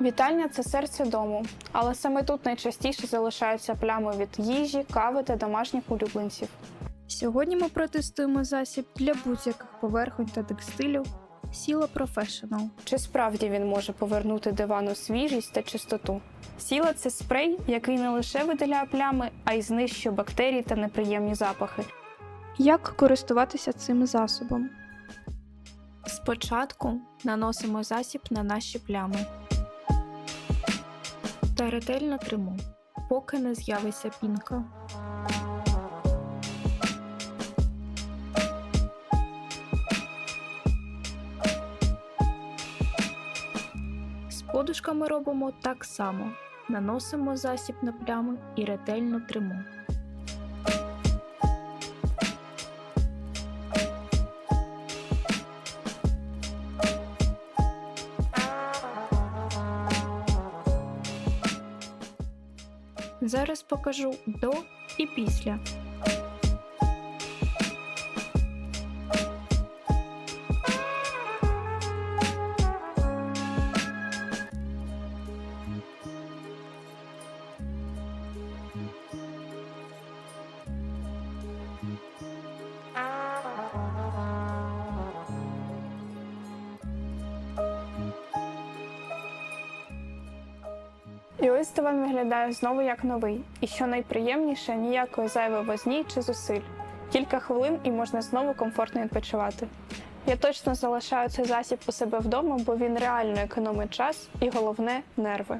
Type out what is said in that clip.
Вітальня це серце дому, але саме тут найчастіше залишаються плями від їжі, кави та домашніх улюбленців. Сьогодні ми протестуємо засіб для будь-яких поверхонь та текстилю Сіла Professional. Чи справді він може повернути дивану свіжість та чистоту? Сіла це спрей, який не лише видаляє плями, а й знищує бактерії та неприємні запахи. Як користуватися цим засобом? Спочатку наносимо засіб на наші плями та ретельно тримо, поки не з'явиться пінка. З подушками робимо так само. Наносимо засіб на плями і ретельно тримо. Зараз покажу до і після. І ось виглядає знову як новий. І що найприємніше, ніякої зайвої возні чи зусиль. Кілька хвилин і можна знову комфортно відпочивати. Я точно залишаю цей засіб у себе вдома, бо він реально економить час і головне нерви.